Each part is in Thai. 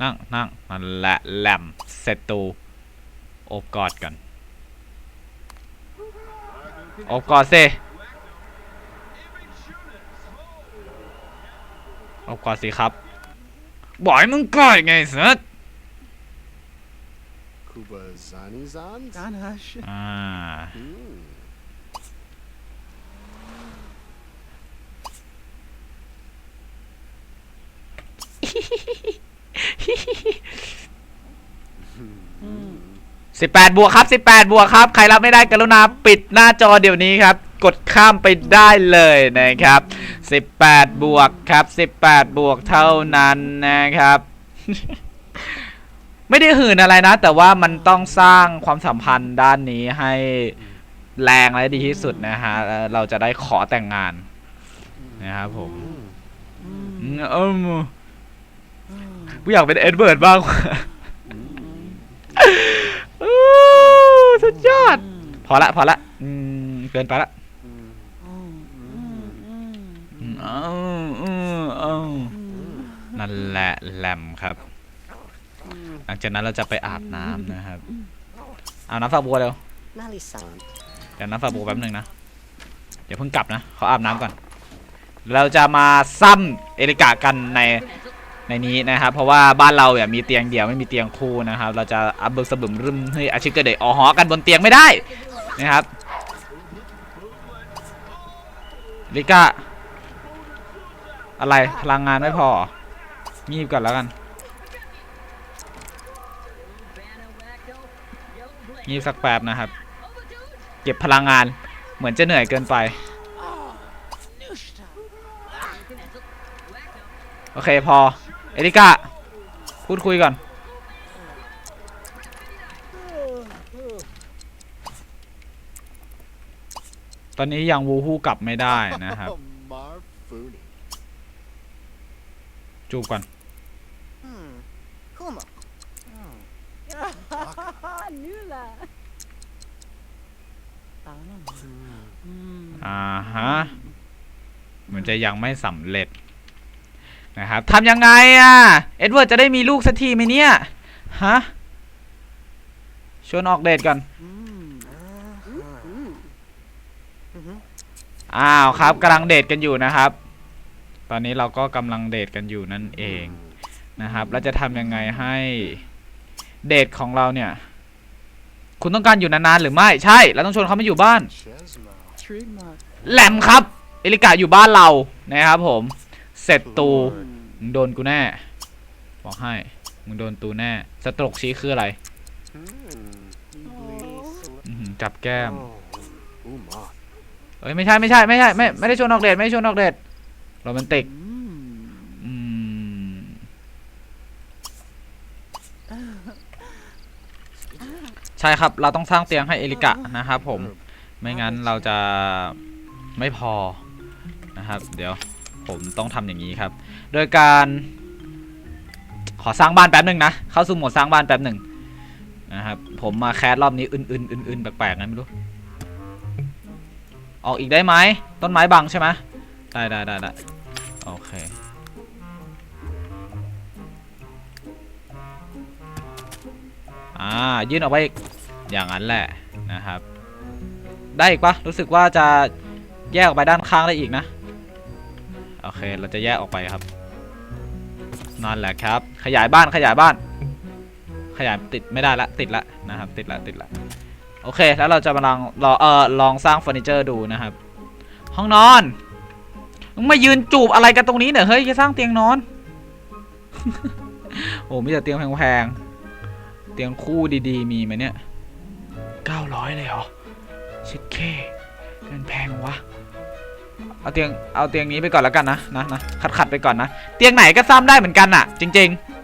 นั่งนั่งนั่นแหละแหลมเสร็จตูโอบกอดกันโอบกอดสิโอบกอดสิครับบอกให้มึงกอดไงสัสอ่า Hmm. สิบแปดบวกครับสิบแปดบวกครับ ใครรับไม่ได้กรุณาปิดหน้าจอเดี๋ยวนี้ครับ กดข้ามไปได้เลยนะครับสิบแปดบวกครับสิบแปดบวกเท่านั้นนะครับ ไม่ได้หื่นอะไรนะ แต่ว่ามันต้องสร้างความสัมพันธ์ด้านนี้ให้แรงและดีที่สุดนะฮะแล้วเราจะได้ขอแต่งงาน นะครับผมอืมเอมกูอยากเป็นเอ็ดเวิร์ดบ้างว่ะ อู้สุดยอด พอละพอละอืมเกินไปละอืมเอาเอาเอานั่นแหละแหลมครับ หลังจากนั้นเราจะไปอาบน้ำนะครับอาบน้ำฝักบัวเร็ว Malisan. เดี๋ยวน้ำฝักบัวแป๊บหนึ่งนะ เดี๋ยวเพิ่งกลับนะเขาอาบน้ำก่อน เราจะมาซ้ำเอริกากันในในนี้นะครับ เพราะว่าบ้านเราเนี่ยมีเตียงเดี่ยวไม่มีเตียงคู่นะครับ เราจะอับเบิกสะบึมรึมให้อาชิกเกเดออหอกันบนเตียงไม่ได้ นะครับลิกาอะไรพลังงานไม่พองีบก่อนแล้วกันงีบสักแป๊บนะครับ เก็บพลังงานเหมือนจะเหนื่อยเกินไป โอเคพอ เอริกาพูดคุยก่อน ตอนนี้ยังวูฮู้กลับไม่ได้นะครับ Marfuni. จูบก่อน Hmm. Kuma. Nula. อ่าฮะ เหมือนจะยังไม่สำเร็จ นะครับทำยังไงอะ เอ็ดเวิร์ดจะได้มีลูกสักทีไหมเนี่ย ฮะ ชวนออกเดทก่อน อ้าวครับกำลังเดทกันอยู่นะครับ ตอนนี้เราก็กำลังเดทกันอยู่นั่นเองนะครับแล้วจะทำยังไงให้เดทของเราเนี่ย คุณต้องการอยู่นานๆหรือไม่ใช่เราต้องชวนเขามาอยู่บ้าน Chesma. Trademark. แหลมครับเอลิกาอยู่บ้านเรานะครับผม เสร็จตูมึงโดนกูแน่ บอกให้มึงโดนตูแน่ สตรกชี้คืออะไร Hmm. อื้อหือจับแก้ม Oh. Uma. เอ้ยไม่ใช่ไม่ใช่ไม่ใช่ไม่ไม่ได้ชวนออกเดทไม่ได้ชวนออกเดทโรแมนติกอืมใช่ครับเราต้องสร้างเตียงให้เอลิกะนะครับผมไม่งั้นเราจะไม่พอนะครับ เดี๋ยวผมต้องทำอย่างนี้ครับ โดยการขอสร้างบ้านแป๊บหนึ่งนะ เข้าสู่โหมดสร้างบ้านแป๊บหนึ่งนะครับ ผมมาแคสรอบนี้อื่นๆอื่นๆแปลกๆไงไม่รู้ ออกอีกได้ไหมต้นไม้บังใช่ไหมได้ได้ได้ได้โอเคอ่ายื่นออกไปอีกอย่างนั้นแหละนะครับ ได้อีกปะรู้สึกว่าจะแยกออกไปด้านข้างได้อีกนะ โอเคเราจะแยกออกไปครับนั่นแหละครับ ขยายบ้านขยายบ้าน ขยายติดไม่ได้ละติดละนะครับ ติดละติดละ โอเค แล้วเราจะมาลองรอเออลองสร้างเฟอร์นิเจอร์ดูนะครับ ห้องนอนมึงมายืนจูบอะไรกันตรงนี้เนี่ยเฮ้ยจะสร้างเตียงนอน โอ้มีแต่เตียงแพงๆเตียงคู่ดีๆ มีไหมเนี่ย900เลยเหรอชิดเคมันแพงวะเอาเตียงเอาเตียงนี้ไปก่อนแล้วกันนะนะนะขัดขัดๆไปก่อนนะ เตียงไหนก็ซ้ำได้เหมือนกันอะจริง ๆ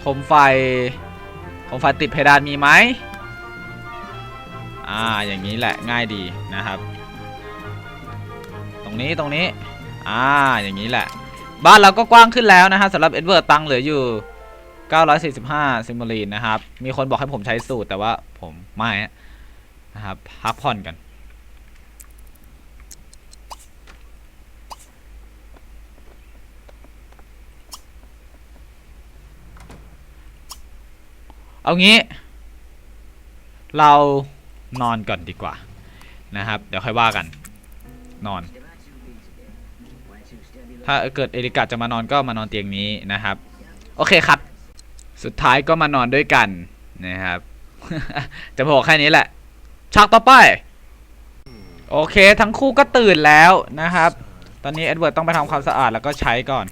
โคมไฟโคมไฟติดเพดานมีไหมอ่าอย่างนี้แหละง่ายดีนะครับ ตรงนี้ตรงนี้อ่าอย่างนี้แหละ บ้านเราก็กว้างขึ้นแล้วนะฮะสำหรับเอ็ดเวิร์ดตังเหลืออยู่ 945ซิมโมลีนนะครับ มีคนบอกให้ผมใช้สูตรแต่ว่าผมไม่นะครับพักผ่อนกัน เอางี้ เรานอนก่อนดีกว่านะครับ เดี๋ยวค่อยว่ากัน นอน ถ้าเกิดเอริกาจะมานอนก็มานอนเตียงนี้นะครับ โอเคครับ สุดท้ายก็มานอนด้วยกันนะครับ จะบอกแค่นี้แหละฉากต่อไป โอเค ทั้งคู่ก็ตื่นแล้วนะครับ ตอนนี้เอ็ดเวิร์ดต้องไปทำความสะอาดแล้วก็ใช้ก่อน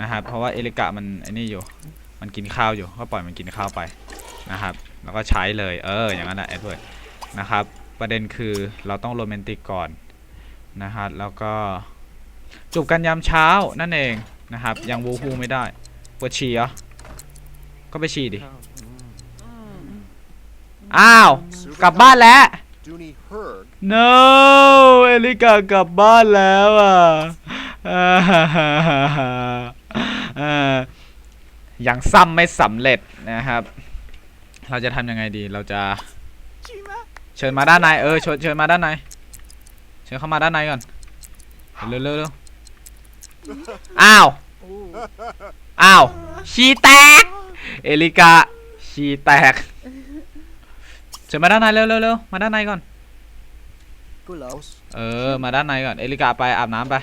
นะครับ เพราะว่าเอริกะมันไอ้นี่อยู่ มันกินข้าวอยู่ ก็ปล่อยมันกินข้าวไป นะครับ แล้วก็ใช้เลย เออ อย่างนั้นแหละเอ็ดเวิร์ดนะครับ ประเด็นคือเราต้องโรแมนติกก่อนนะครับ แล้วก็จูบกันยามเช้านั่นเองนะครับ ยังวูฮูไม่ได้ปวดฉี่เหรอ ก็ไปฉี่ดิ อ้าว กลับบ้านแล้ว no เอลิกากลับบ้านแล้วอะยังซ้ำไม่สำเร็จนะครับ เราจะทำยังไงดี เราจะเชิญมาด้านในเออเชิญเชิญมาด้านในเชิญเข้ามาด้านในก่อนเร็วเร็วเร็วอ้าวอ้าวชีแตก เอลิกาชีแตกเชิญมาด้านในเร็วเร็วเร็วมาด้านในก่อน Gulos. เออมาด้านในก่อนเอลิกาไปอาบน้ำไป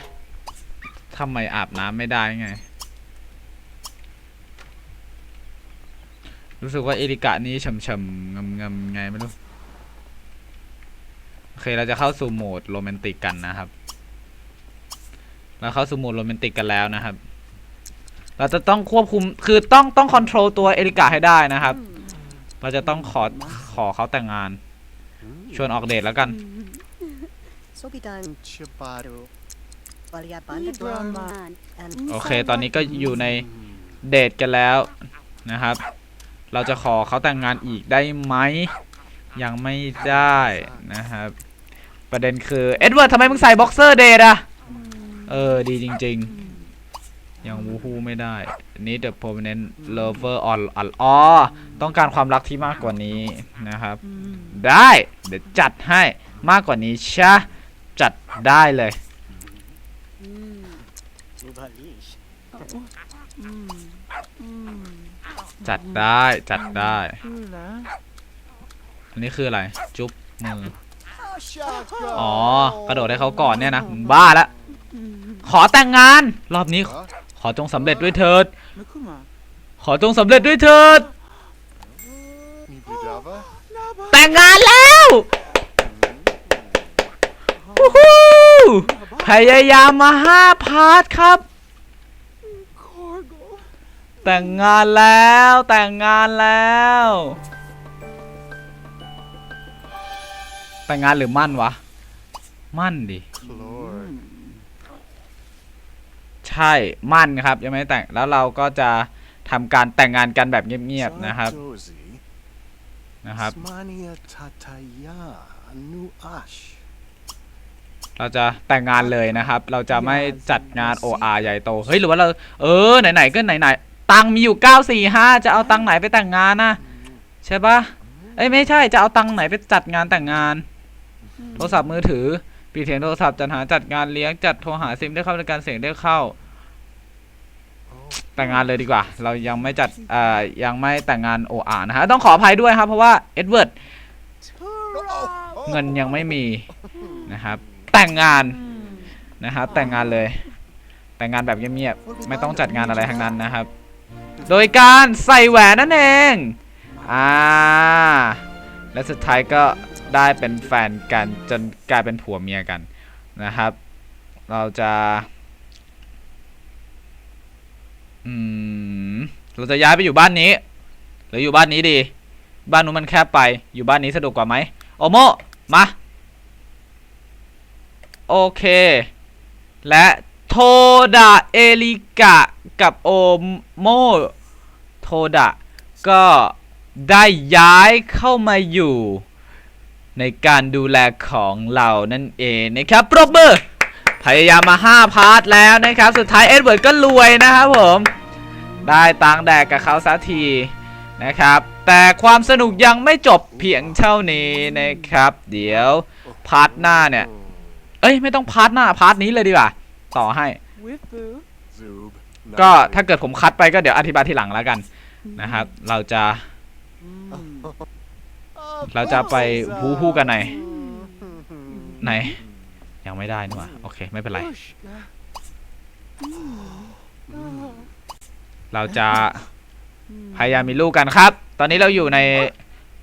ทำไมอาบน้ำไม่ได้ไง รู้สึกว่าเอลิกานี้ฉ่ำๆงำๆไงไม่รู้ โอเคเราจะเข้าสู่โหมดโรแมนติกกันนะครับ เราเข้าสู่โหมดโรแมนติกกันแล้วนะครับ เราจะต้องควบคุมคือต้องต้องคอนโทรลตัวเอลิกาให้ได้นะครับ เราจะต้องขอขอเขาแต่งงาน ชวนออกเดทแล้วกัน Sobitan Chibado. Valia Drama. Bandadron and โอเค ตอนนี้ก็อยู่ในเดทกันแล้วนะครับ เราจะขอเขาแต่งงานอีกได้ไหมยังไม่ได้นะครับ ประเด็นคือเอ็ดเวิร์ดทำไมมึงใส่บ็อกเซอร์เดทอะเออ ดีจริง ๆ ยังวูฮูไม่ได้นนี้ the permanent lover on on อ๋อต้องการความรักที่มากกว่านี้นะครับ ได้ เดี๋ยวจัดให้มากกว่านี้ชะจัดได้เลย จัดได้จัดได้ อันนี้คืออะไร จุ๊บมือ Shaka. อ๋อ กระโดดให้เขาก่อนเนี่ยนะมึงบ้าละ ขอแต่งงาน รอบนี้ Huh? ขอจงสำเร็จด้วยเถิด Makuma. ขอจงสำเร็จด้วยเถิด Nibudava. แต่งงานแล้ววู้ฮู้พยายามมาห้าพาร์ทครับ Corgo. แต่งงานแล้วแต่งงานแล้ว แต่งงานหรือมั่นวะ มั่นดิ Clord. ใช่มั่นครับยังไม่ได้แต่งแล้วเราก็จะทำการแต่งงานกันแบบเงียบๆนะครับ Dozy. นะครับ Smania Tataya. Nu Ash. เราจะแต่งงานเลยนะครับ เราจะไม่จัดงาน OR ใหญ่โต เฮ้ย หรือว่าเรา เออ ไหน ๆ ก็ไหน ๆ ตังค์มีอยู่945จะเอาตังค์ไหนไปแต่งงานนะใช่ปะเอ้ยไม่ใช่จะเอาตังค์ไหนไปจัดงานแต่งงาน โทรศัพท์มือถือปีเสียงโทรศัพท์จัดหาจัดงานเลี้ยงจัดโทรหาซิมได้เข้าในการเสียงได้เข้า แต่งงานเลยดีกว่า เรายังไม่จัดเอ่อยังไม่แต่งงาน OR นะฮะต้องขออภัยด้วยครับเพราะว่าเอ็ดเวิร์ดเงินยังไม่มีนะครับ แต่งงานนะครับแต่งงานเลย แต่งงานแบบเงียบๆไม่ต้องจัดงานอะไรทั้งนั้นนะครับ โดยการใส่แหวนนั่นเอง อ่า และสุดท้ายก็ได้เป็นแฟนกันจนกลายเป็นผัวเมียกันนะครับ เราจะอืมเราจะย้ายไปอยู่บ้านนี้ หรืออยู่บ้านนี้ดี บ้านนู้นมันแคบไป อยู่บ้านนี้สะดวกกว่าไหมโอโมมา โอเค และ โทดะเอลิกะกับโอโมโทดะก็ได้ย้ายเข้ามาอยู่ ในการดูแลของเรานั่นเองนะครับปรบมือพยายามมา 5 พาร์ทแล้วนะครับ สุดท้ายเอ็ดเวิร์ดก็รวยนะครับผม ได้ตังแดกกับเขาสักทีนะครับ แต่ความสนุกยังไม่จบเพียงเท่านี้นะครับ เดี๋ยวพาร์ทหน้าเนี่ย เอ้ย ไม่ต้องพาร์ทหน้าพาร์ทนี้เลยดีกว่า ต่อให้ With boo. Zoob. ก็ถ้าเกิดผมคัดไปก็เดี๋ยวอธิบายทีหลังแล้วกันนะครับ เราจะ Mm. เราจะไปฮู้ฮู้กันไหน ไหน ยังไม่ได้นี่หว่าโอเค ไม่เป็นไร Pushka. เราจะพยายามมีลูกกันครับ ตอนนี้เราอยู่ใน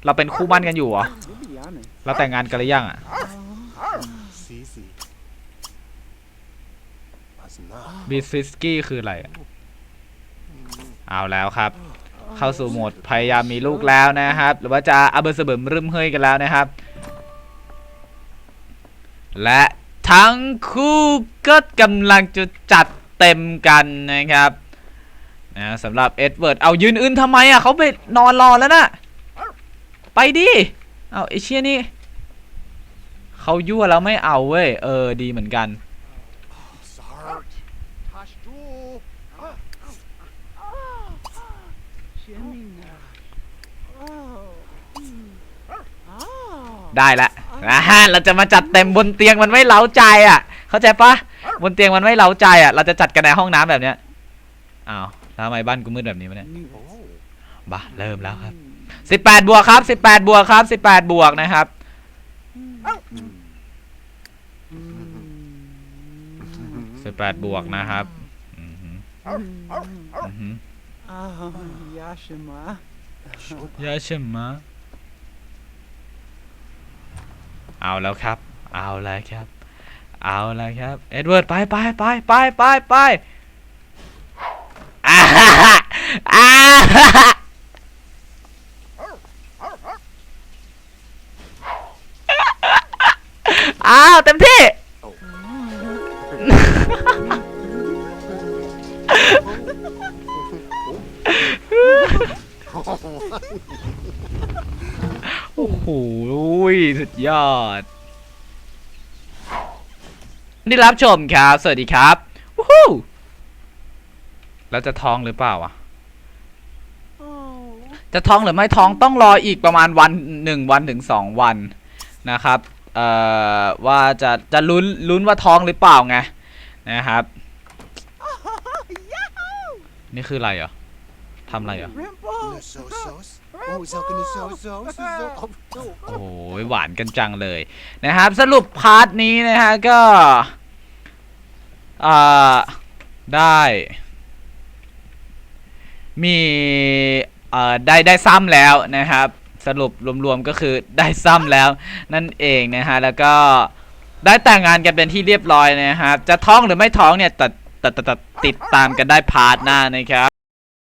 เราเป็นคู่มั่นกันอยู่เหรอ To be honest. เราแต่งงานกันหรือยังอะ บิสซิสกี้คืออะไร เอาแล้วครับ เข้าสู่โหมดพยายามมีลูกแล้วนะครับ หรือว่าจะอาเบอร์เสบิมรึมเฮยกันแล้วนะครับ และทั้งคู่ก็กำลังจะจัดเต็มกันนะครับนะสำหรับเอ็ดเวิร์ดเอายืนอื่นทำไมอะเขาไปนอนรอแล้วนะไปดิเอาไอเชี่ยนี่เขายั่วแล้วไม่เอาเว้ยเออดีเหมือนกัน ได้ละนะฮะเราจะมาจัดเต็มบนเตียงมันไม่เล้าใจอะ เข้าใจปะบนเตียงมันไม่เล้าใจอะ เราจะจัดกันในห้องน้ำแบบเนี้ยอ้าวแล้วทำไมบ้านกูมืดแบบนี้วะเนี่ย Oh. บ้าเริ่มแล้วครับสิบแปดบวกครับสิบแปดบวกครับสิบแปดบวกนะครับ สิบแปดบวกนะครับอือหืออือหือ Oh, Yashima. ยาใช่ไหมะเอาแล้วครับ เอาแล้วครับ เอาแล้วครับ เอ็ดเวิร์ดไปไปไปไปไปไปอ่าฮ่าฮ่าอ่าฮ่า สุดยอดนี่รับชมครับ สวัสดีครับวู้ฮู้แล้วจะท้องหรือเปล่าอะ Oh. จะท้องหรือไม่ท้องต้องรออีกประมาณวันหนึ่งวันถึงสองวันนะครับ เอ่อ ว่าจะจะลุ้นลุ้นว่าท้องหรือเปล่าไงนะครับ นี่คืออะไรเหรอทำอะไรเหรอ โอ้โหหวานกันจังเลยนะครับ สรุปพาร์ทนี้นะฮะก็อ่าได้ มีเอ่อได้ได้ซ้ำแล้วนะครับ สรุปรวมๆก็คือได้ซ้ำแล้วนั่นเองนะฮะแล้วก็ได้แต่งงานกันเป็นที่เรียบร้อยนะครับ จะท้องหรือไม่ท้องเนี่ยตัดตัดตัดติดตามกันได้พาร์ทหน้านะครับ